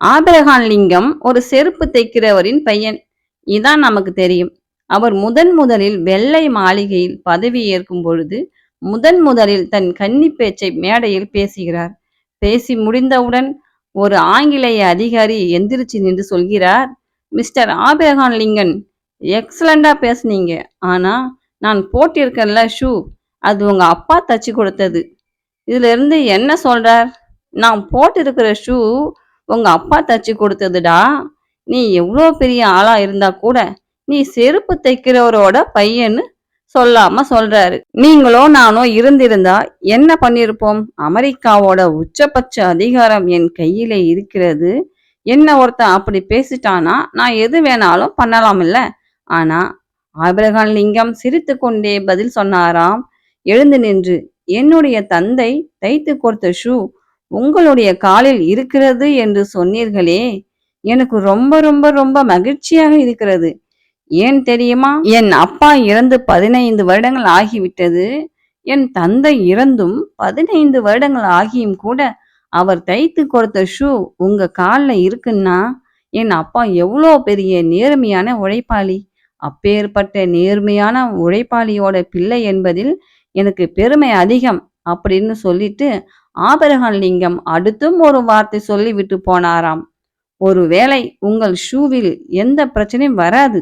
ஆபிரகான் லிங்கம் ஒரு செருப்பு தைக்கிறவரின் பையன். இதான் நமக்கு தெரியும். அவர் முதன் முதலில் வெள்ளை மாளிகையில் பதவி ஏற்கும் பொழுது முதன் முதலில் தன் கன்னி பேச்சை மேடையில் பேசுகிறார். பேசி முடிந்தவுடன் ஒரு ஆங்கிலேய அதிகாரி எந்திரிச்சு நின்று சொல்கிறார் மிஸ்டர் ஆபிரகான் லிங்கன் எக்ஸலண்டா பேசுனீங்க. ஆனா நான் போட்டிருக்கேன்ல ஷூ. அது உங்க அப்பா தச்சு கொடுத்தது. இதுல இருந்து என்ன சொல்றார்? நான் போட்டிருக்கிற ஷூ உங்க அப்பா தச்சு கொடுத்ததுடா. நீ எவ்வளோ பெரிய ஆளா இருந்தா கூட நீ செருப்பு தைக்கிறவரோட பையன்னு சொல்லாம சொல்றாரு. நீங்களோ நானோ இருந்திருந்தா என்ன பண்ணிருப்போம்? அமெரிக்காவோட உச்சபட்ச அதிகாரம் என் கையில இருக்கிறது. என்ன ஒருத்தன் அப்படி பேசிட்டானா? நான் எது வேணாலும் பண்ணலாம் இல்ல. ஆனா ஆபிரகான் லிங்கம் சிரித்து கொண்டே பதில் சொன்னாராம். எழுந்து நின்று என்னுடைய தந்தை தைத்து கொடுத்த ஷூ உங்களுடைய காலில் இருக்கிறது என்று சொன்னீர்களே எனக்கு ரொம்ப ரொம்ப ரொம்ப மகிழ்ச்சியாக இருக்கிறது. ஏன் தெரியுமா? என் அப்பா இறந்து பதினைந்து வருடங்கள் ஆகிவிட்டது. என் தந்தை இறந்தும் பதினைந்து வருடங்கள் ஆகியும் கூட அவர் தைத்து கொடுத்த ஷூ உங்க காலில் இருக்குன்னா என் அப்பா எவ்வளோ பெரிய நேர்மையான உழைப்பாளி. அப்பேற்பட்ட நேர்மையான உழைப்பாளியோட பிள்ளை என்பதில் எனக்கு பெருமை அதிகம் அப்படின்னு சொல்லிட்டு ஆபரகன் லிங்கம் அடுத்தும் ஒரு வார்த்தை சொல்லிவிட்டு போனாராம். ஒருவேளை உங்கள் ஷூவில் எந்த பிரச்சனையும் வராது.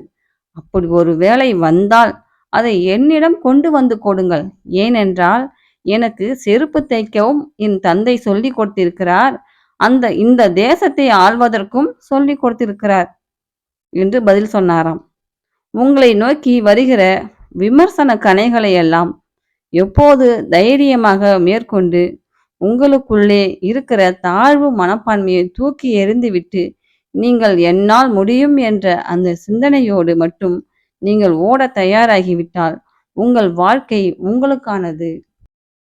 அப்படி ஒரு வேளை வந்தால் அதை என்னிடம் கொண்டு வந்து கொடுங்கள். ஏனென்றால் எனக்கு செருப்பு தைக்கவும் என் தந்தை சொல்லி கொடுத்திருக்கிறார். அந்த இந்த தேசத்தை ஆள்வதற்கும் சொல்லி கொடுத்திருக்கிறார் என்று பதில் சொன்னாராம். உங்களை நோக்கி வருகிற விமர்சன கணைகளை எல்லாம் எப்போது தைரியமாக மேற்கொண்டு உங்களுக்குள்ளே இருக்கிற தாழ்வு மனப்பான்மையை தூக்கி எறிந்துவிட்டு நீங்கள் என்னால் முடியும் என்ற அந்த சிந்தனையோடு மட்டும் நீங்கள் ஓட தயாராகிவிட்டால் உங்கள் வாழ்க்கை உங்களுக்கானது.